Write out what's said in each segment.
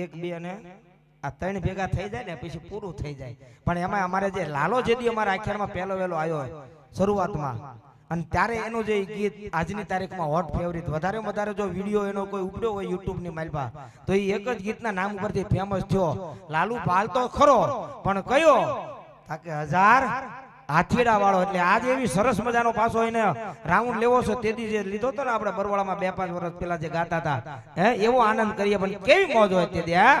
એક બે અને આ ત્રણ ભેગા થઈ જાય ને પછી પૂરું થઈ જાય. પણ એમાં અમારે જે લાલો જેદી અમારા આખ્યાનમાં પહેલો વહેલો આવ્યો શરૂઆતમાં. અને ત્યારે એનું જે ગીત આજની તારીખમાં હોટ ફેવરિટ વધારે વધારે જો વીડિયો એનો કોઈ ઉપડ્યો હોય યુટ્યુબની માલપા તો એ એક જ ગીતના નામ ઉપરથી ફેમસ થયો. લાલુ પાલ તો ખરો. પણ કયો? તાકે હજાર હાથીડા વાળો એટલે આજ એવી સરસ મજાનો પાછો એને રાઉન્ડ લેવો છે. તેથી જે લીધો હતો ને આપણે બરવાળામાં બે પાંચ વર્ષ પહેલા જે ગાતા હતા. હે, એવો આનંદ કરીએ. પણ કેવી મોજ હોય તેથી હા?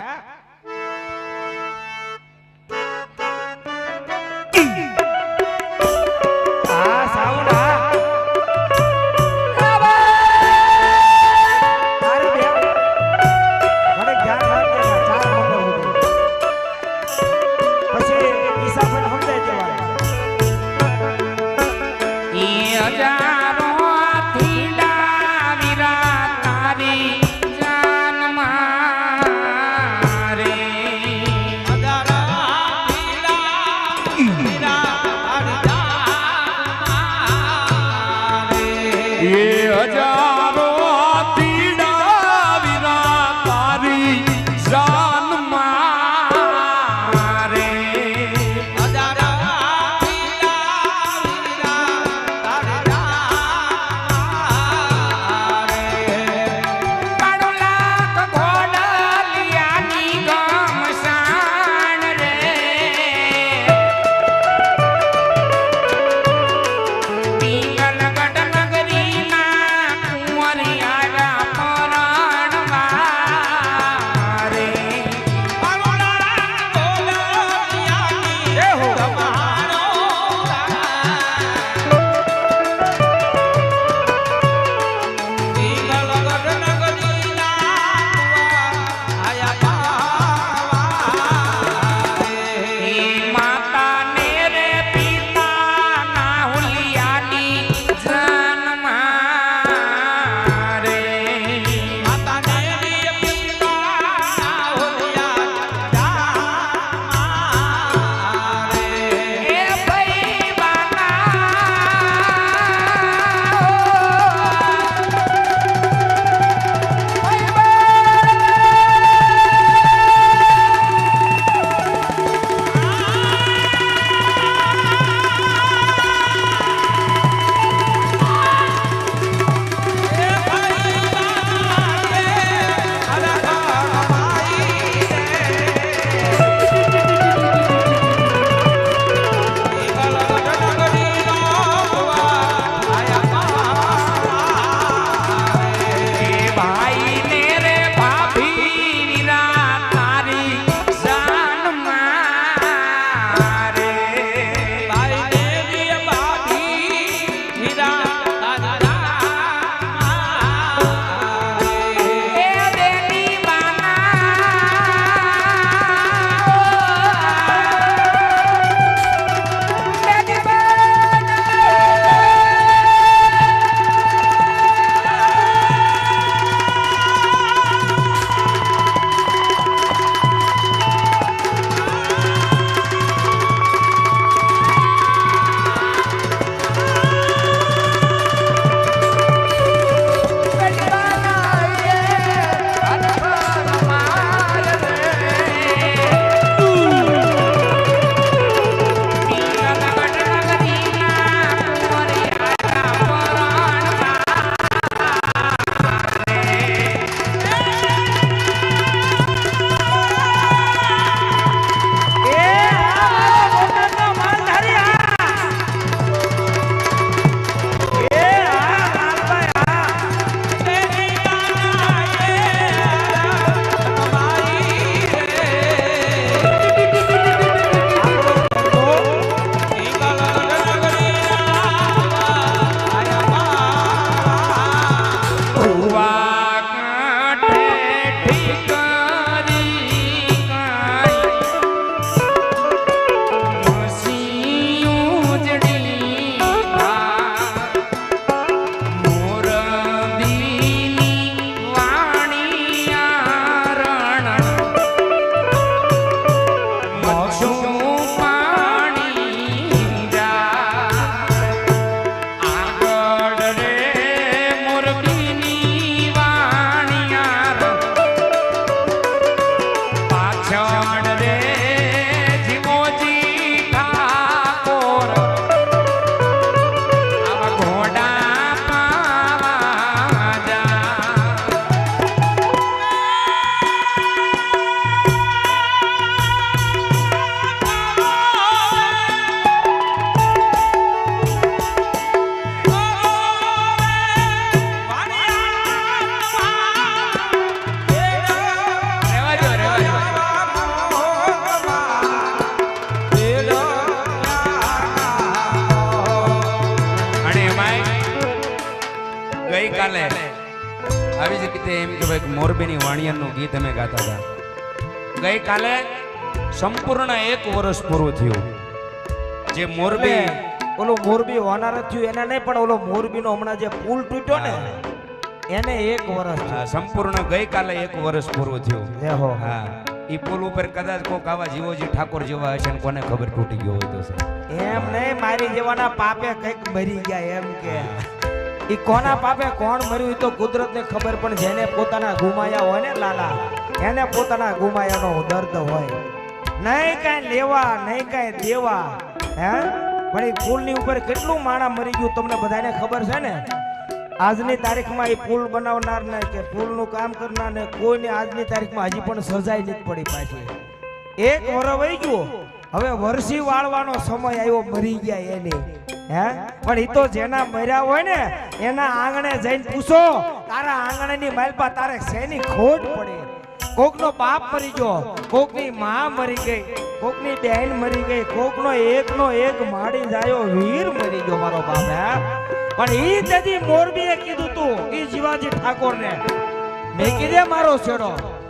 રીતે એમ કે ભાઈ મોરબીની વાણિયાનું ગીત અમે ગાતા હતા. ગઈકાલે સંપૂર્ણ એક વર્ષ પૂરું થયું. જે મોરબી ઓલો મોરબી હોનાર થયું એને નહીં પણ ઓલો મોરબીનો હમણાં જે પુલ તૂટ્યો ને એને એક વર્ષ હા, સંપૂર્ણ ગઈકાલે એક વર્ષ પૂરું થયું. હો. હા. ઈ પુલ ઉપર કદાચ કોક આવા જીવોજી ઠાકોર જેવા હશે ને કોને ખબર તૂટી ગયો હોય તો એમ નહીં મારી જેવાના પાપે કંઈક મરી ગયા એમ કે. ઈ કોના પાપે કોણ મર્યું તો કુદરતને ખબર, પણ જેને પોતાના ગુમાયા હોય ને લાલા, એને પોતાના ગુમાયાનો દર્દ હોય. નહીં કાંઈ લેવા, નહીં કાંઈ દેવા, હે? પણ એ પુલની ઉપર કેટલું માણા મરી ગયું તમને બધાને ખબર છે ને? આજની તારીખમાં એ પુલ બનાવનાર ને કે પુલનું કામ કરનાર ને કોઈને આજની તારીખમાં હજી પણ સજાય નથી પડી પાછી. એક વર વહી ગયું. હવે વરસી વાળવાનો સમય આવ્યો, મરી ગયા એની. હે? પણ એ તો જેના મર્યા હોય ને, એના આંગણે જઈને પૂછો, તારા આંગણેની માલપા તારે શેની ખોટ પડે? કોકનો બાપ મરી ગયો, કોકની માં મરી ગઈ, કોકની બહેન મરી ગઈ, કોકનો એકનો એક માડી જાયો, વીર મરી ગયો મારો બાપ, હે? પણ એ તેથી મોરબીએ કીધું તું એ જીવાજી ઠાકોરને. મેં કીધે મારો છેડો.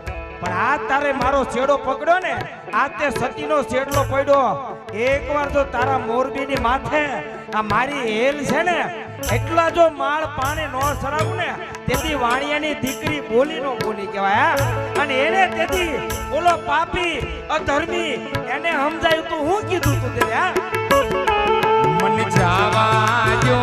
પણ આ તારે મારો છેડો પકડ્યો ને, આ તે સતીનો છેડલો પડ્યો. એકવાર જો તારા મોરબીની માથે આ મારી હેલ છે ને, એટલા જો માળ પાણી નો સડાવું ને, તેથી વાણિયાની દીકરી બોલી નો બોલી કહેવાય? અને એને તેથી બોલો, પાપી, અધર્મી, એને સમજાયું તું, હું કીધું તું તે મને જાવા દો